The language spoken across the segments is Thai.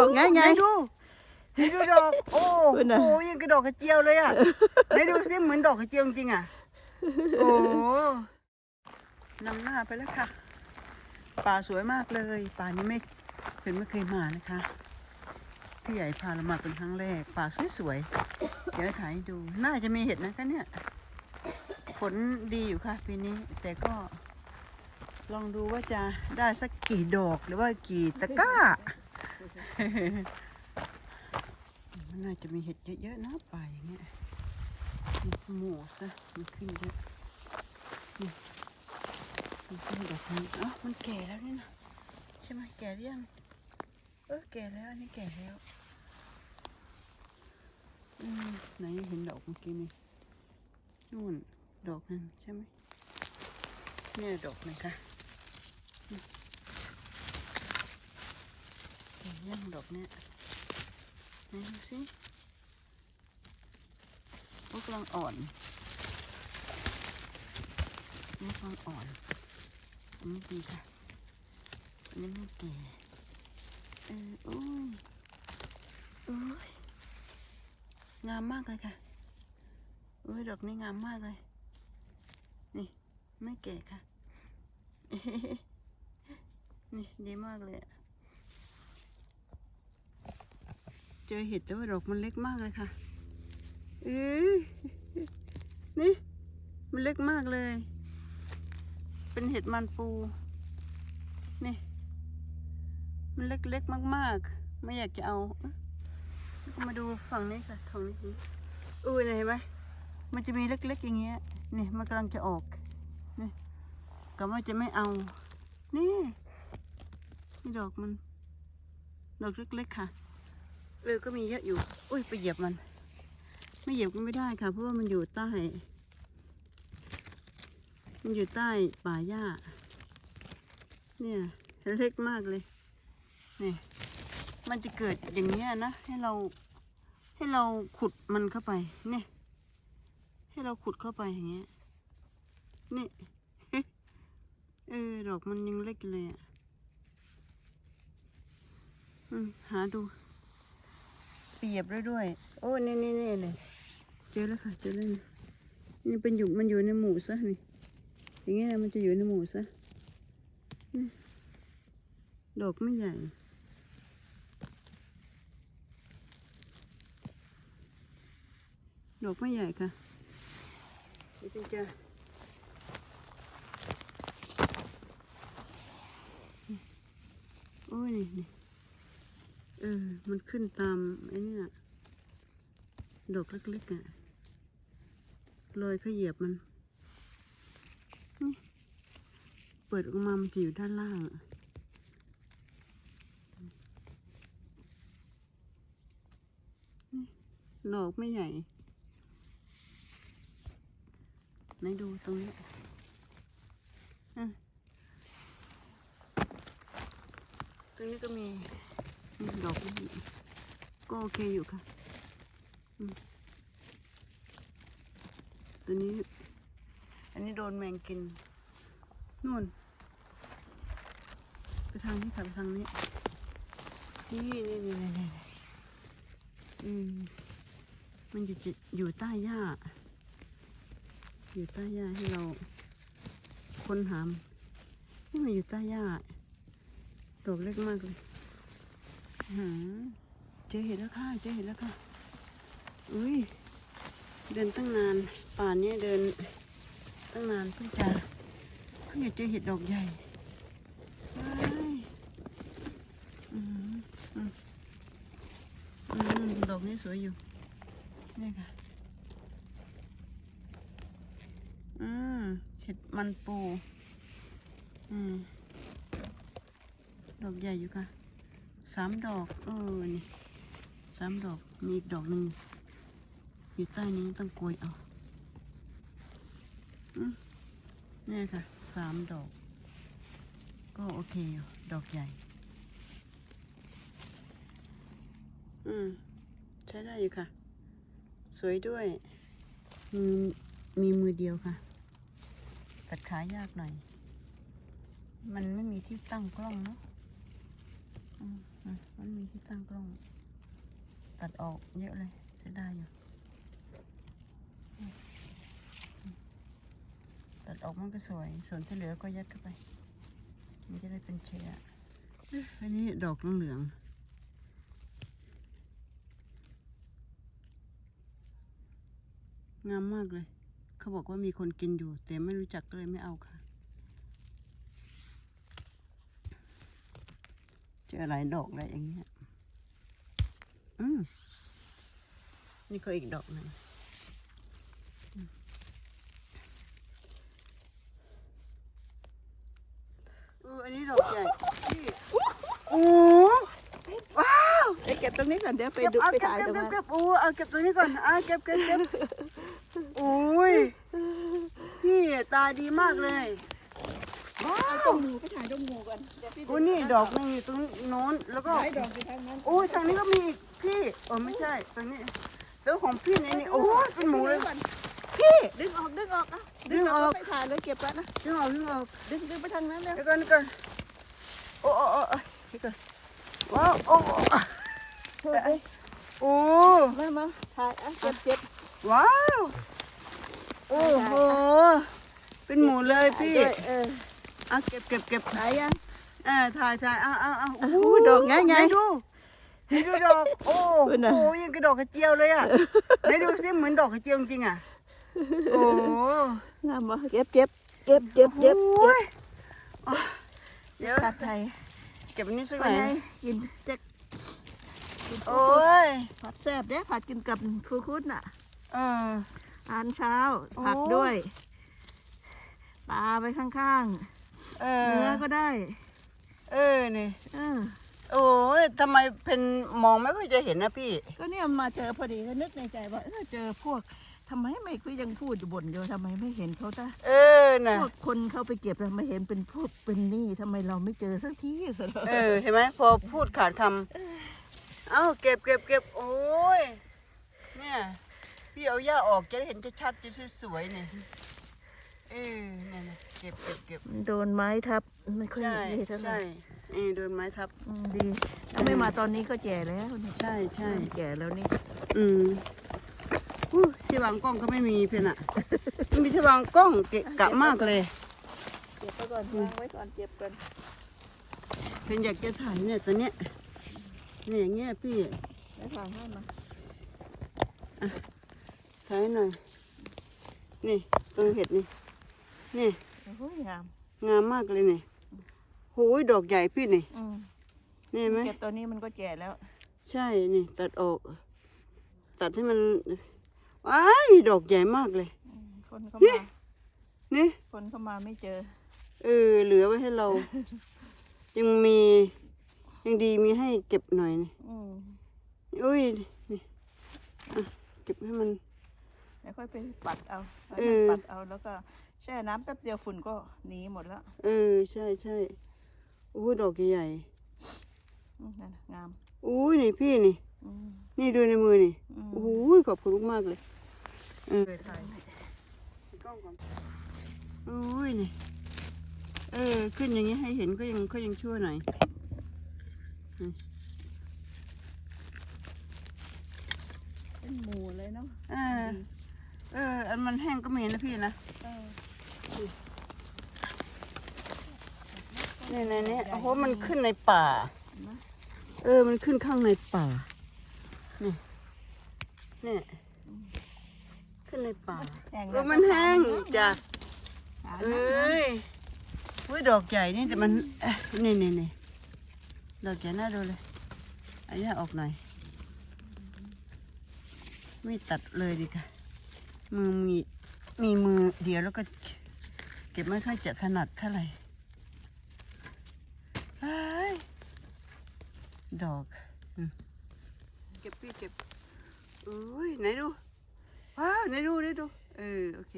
อกไงไงหนดูไหนดูดอกโอ้คุณน่ะโหยังกระดอกกระเจียวเลยอะไหนดูซิเหมือนดอกกระเจียวจริงๆอะโอ้นำหน้าไปแล้วค่ะ ป่าสวยมากเลย ป่านี้ไม่เป็นไม่เคยมานะคะพี่ใหญ่พาเรามาเป็นครั้งแรก ป่าสวยๆเดี๋ยวถ่ายให้ดู น่าจะมีเห็ดนะคะเนี่ยฝนดีอยู่ค่ะปีนี้ แต่ก็ลองดูว่าจะได้สักกี่ดอกหรือว่ากี่ตะกร้า มันน่าจะมีเห็ดเยอะๆนะป่าอย่างเงี้ยนี่หมูซะมันขึ้นเยอะมันขึ้นดอกนี้อ๋อมันแก่แล้วนี่นะใช่ไหมแก่หรือยังเออแก่แล้วอันนี้แก่แล้วอืมไหนเห็นดอกเมื่อกี้นี่นู่นดอกนึงใช่ไหมเนี่ยดอกหนคะ นี่แก่ยังดอกเนี้ยไหนดูสิพวกกำลังอ่อนนี่กำลังอ่อนอันนี้ดีค่ะอันนี้ไม่แก่เออโอ้ยโอ้ยงามมากเลยค่ะโอ้ยดอกนี้งามมากเลย นี่ไม่แก่ค่ะ นี่ดีมากเลยอะ เจอเห็ดแต่ว่าดอกมันเล็กมากเลยค่ะเอ้ยนี่มันเล็กมากเลย เป็นเห็ดมันปู นี่ มันเล็กๆมากๆ ไม่อยากจะเอาก็มาดูฝั่งนี้ค่ะทางนี้อุ้ยเห็นไหมมันจะมีเล็กๆอย่างเงี้ย นี่มันกำลังจะออก นี่ก็ว่าจะไม่เอา นี่นี่ดอกมัน ดอกเล็กๆค่ะ เออก็มีเยอะอยู่ อุ้ยไปเหยียบมัน ไม่เหยียบก็ไม่ได้ค่ะ เพราะว่ามันอยู่ใต้ มันอยู่ใต้ป่าหญ้า เนี่ยเล็กมากเลย นี่ มันจะเกิดอย่างเงี้ยนะ ให้เรา ให้เราขุดมันเข้าไป เนี่ย ให้เราขุดเข้าไปอย่างเงี้ย นี่ เออ ดอกมันยังเล็กเลยอะ อืม หาดู เปียบแล้วด้วย โอ้นี่นี่นี่เลยเจอแล้วค่ะเจอแล้วนี่นี่เป็นอยู่มันอยู่ในหมูซะนี่อย่างเงี้ยมันจะอยู่ในหมูซะนี่ดอกไม่ใหญ่ดอกไม่ใหญ่ค่ะเดี๋ยวจะโอ้ยนี่นี่ เออ มันขึ้นตามไอ้นี่ยดอกเล็กๆอะรอยเขยียบมันนี่เปิดออกมามันจะอยู่ด้านล่างอะนี่ดอกไม่ใหญ่ไหนดูตรงนี้อะตรงนี้ก็มี ดอกนี่ก็โอเคอยู่ค่ะอืมตัวนี้ อันนี้โดนแมงกินนู่น ไปทางนี้ค่ะไปทางนี้ นี่นี่นี่นี่นี่อืมมันอยู่จิอยู่ใต้หญ้า อยู่ใต้หญ้าให้เราค้นหามนี่มันอยู่ใต้หญ้าดอกเล็กมากเลยหืม เจอเห็ดแล้วค่ะ เจอเห็ดแล้วค่ะ อุ้ย เดินตั้งนาน ป่านนี้เดิน ตั้งนานเพิ่งจะเพิ่งจะเจอเห็ดดอกใหญ่ว้ายอืมอืมดอกนี้สวยอยู่ นี่ค่ะ อืม เห็ดมันปู อืม ดอกใหญ่อยู่ค่ะ สามดอกเออนี่สามดอกมีอีกดอกหนึ่งอยู่ใต้นี้ต้องโกยเอาอืมเนี่ยค่ะสามดอก ก็โอเคอยู่ดอกใหญ่ อืม ใช้ได้อยู่ค่ะ สวยด้วยมือมีมือเดียวค่ะ ตัดขายากหน่อย มันไม่มีที่ตั้งกล้องเนาะ มันมีที่ตั้งกล้อง ตัดออกเยอะเลยใช้ได้อยู่ตัดออกมันก็สวย ส่วนที่เหลือก็ยัดเข้าไป มันจะได้เป็นเชื้อเอ้ยอันนี้ดอกเหลืองงามมากเลย เขาบอกว่ามีคนกินอยู่ แต่ไม่รู้จักก็เลยไม่เอาค่ะ เจอหลายดอกเลยอย่างเงี้ย อืม นี่ก็อีกดอกหนึ่งอืมเอออันนี้ดอกใหญ่พี่โอ้ว้าวไปเก็บตรงนี้ก่อนเดี๋ยวไปเก็บดูเอาไปเก็บถ่ายเก็บตรงเก็บนั้นเก็บโอ้เอาเก็บตัวนี้ก่อนอะเก็บเก็บเก็บโอ้ยพี่ตาดีมากเลยว้า เอาวตรงหมูไปถ่ายตรงหมูก่อนเดี๋ยวพี่โอ้นี่ดอกหนึงอยู่ตรงโน้นแล้วก็ถ่ายดอกไปทางนั้นโอ้ยทางนี้ก็มีอีกพี่โอ้ไม่ใช่ตรงนี้แล้วของพี่ในนี่โอ้ยเป็นหมูเลยก่อนพี่ ดึงออกดึงออกอะดึงออก ไปถ่ายเลยเก็บแล้วนะ ดึงออกดึงออกดึงดึงไปทางนั้นเลยเดี๋ยวก่อนเดี๋ยวก่อนโอ้โอ้โอ้โอ้เดี๋ยวก่อนว้าวโอ้โอ้เฮ้ยโอ้มามาถ่ายอะเก็บเก็บว้าวโอ้โหเป็นหมูเลยพี่ ถ่ายด้วยเออ อะเก็บเก็บเก็บถ่ายยังเอ่าถ่ายถ่ายอะอะอะโอ้โหดอกไงไงหนดูไหนดูดอกโอ้คุณน่ะโหยังกระดอกกระเจียวเลยอะไหนดูซิเหมือนดอกกระเจียวจริงๆอะโอ้งามวะเก็บเก็บเก็บเก็บเก็บโอ้ยอะเดี๋ยวตัดไทยเก็บอันนี้สักหไปน่อยไงกินเจ๊กโอ้ยผัดแซ่บเด้ผัดกินกับฟูคุดน่ะ เอออาหารเช้าโอ้ผักด้วยปลาไปข้าง เอๆอเนื้อก็ได้ เออนี่เออ โอ้ยทำไมเป็นมองไม่ค่อยจะเห็นนะพี่ ก็เนี่ยมาเจอพอดีก็นึกในใจว่าเออเจอพวกทำไมไม่ก็ยังพูดอยู่บ่นอยู่ทำไมไม่เห็นเขาตาเออน่ะ พวกคนเขาไปเก็บทำไมเห็นเป็นพวกเป็นหนี้ทำไมเราไม่เจอสักทีสรุปเออ เห็นไหมพอพูดขาดคำเอ้าเก็บเก็บเก็บโอ้ยเนี่ย พี่เอาหญ้าออกจะได้เห็นชัดๆจะสวยๆเนี่ย เออเนี่ยนะเก็บเก็บเก็บมันโดนไม้ทับไม่ค่อยใช่ดีเท่าไหร่ใช่เออโดนไม้ทับ อืมดีถ้าไม่มาตอนนี้ก็แก่แล้วเนี่ยใช่ใช่ แก่แล้วนี่อืมอู้ที่วางกล้องก็ไม่มีเพียนอะไม่มีที่วางกล้องเกะกะมากเลย เก็บไปก่อนวางไว้ก่อนเก็บก่อนเพียนอยากจะถ่ายเนี่ยตัวเนี้ยเนี่ยอย่างเงี้ยพี่แล้วถ่ายให้มาถ่ายให้หน่อย นี่ตรงเห็ดนี่ นี่โอ้โหงาม งามมากเลยนี่โหยดอกใหญ่พี่นี่ อืมนี่เห็นไหม เก็บตัวนี้มันก็แก่แล้ว ใช่นี่ ตัดออก ตัดให้มันว้ายดอกใหญ่มากเลยอืมคนเข้านี่มา นี่ คนเข้ามาไม่เจอ เออ เหลือไว้ให้เรา ยังมี ยังดีมีให้เก็บหน่อยนี่อืมอุ้ยนี่อะเก็บให้มัน แล้วค่อยไปปัดเอาไปเออปัดเอาแล้วก็แช่น้ำแป๊บเดียวฝุ่นก็หนีหมดแล้วเออใช่ใช่อู้ดอกใหญ่อืมนั่นน่ะงามๆอุ้ยนี่พี่นี่ อืม นี่ดูในมือนี่อืม โอ้ยขอบคุณมากๆเลยเออเคยถ่ายกล้องก่อนอุ้ยนี่เออขึ้นอย่างนี้ให้เห็นก็ยังก็ยังชั่วหน่อยเป็นหมูเลยเนาะเออดี เออ อันมันแห้งก็มีนะพี่นะเออเนี่ยในนี้โอ้โหมันขึ้นในป่าเห็นไหมเออ มันขึ้นข้างในป่า นี่เนี่ยขึ้นในป่าแห้งเออมันแห้งจ้ะหาเอน้ำ้ยอุ้ยดอกใหญ่นี่แต่มันเอ๊ะนี่นี่นี่ดอกใหญ่น่าดูเลยเอาย่าออกหน่อย ไม่ตัดเลยดีค่ะ มือมีมีมือเดียวแล้วก็เก็บไม่ค่อยจะถนัดเท่าไหร่เอ้ยดอก เก็บพี่เก็บอุ้ยไหนดู ว้าว ไหนดูไหนดู เออ โอเค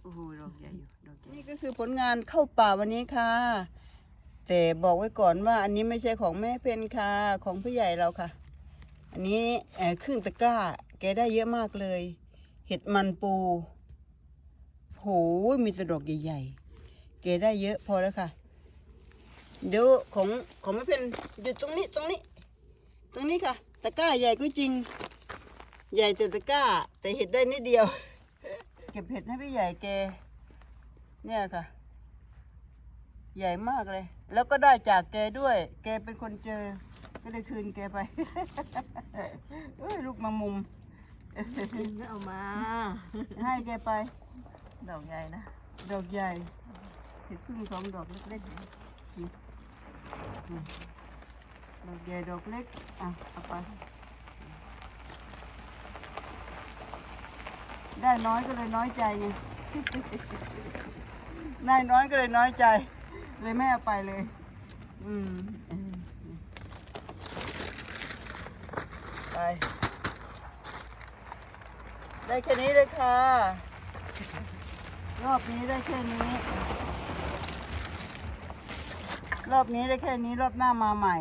โอ้โห ดอกใหญ่อยู่ ดอกใหญ่นี่ก็คือผลงานเข้าป่าวันนี้ค่ะ แต่บอกไว้ก่อนว่าอันนี้ไม่ใช่ของแม่เพนค่ะ ของผู้ใหญ่เราค่ะ อันนี้เออครึ่งตะกร้า แกได้เยอะมากเลย เห็ดมันปูโหมีแต่ดอกใหญ่ๆแกได้เยอะพอแล้วค่ะ เดี๋ยวของของแม่เพนอยู่ตรงนี้ตรงนี้ ตรงนี้ค่ะ ตะกร้าใหญ่ก็จริง ใหญ่แต่ตะกร้า แต่เห็ดได้นิดเดียว เก็บเห็ดให้พี่ใหญ่แกเนี่ยค่ะ ใหญ่มากเลย แล้วก็ได้จากแกด้วย แกเป็นคนเจอ ก็เลยคืนแกไปเอ้ยลูกมามุม ก็เอามา ให้แกไป ดอกใหญ่นะ ดอกใหญ่เห็ดพึ่งสองดอกเล็กๆนี่นี่ดอกใหญ่ดอกเล็ก อะ เอาไป ได้น้อยก็เลยน้อยใจไง ได้น้อยก็เลยน้อยใจ เลยไม่เอาไปเลย อืมเออไป ได้แค่นี้เลยค่ะ รอบนี้ได้แค่นี้ รอบนี้ได้แค่นี้รอบหน้ามาใหม่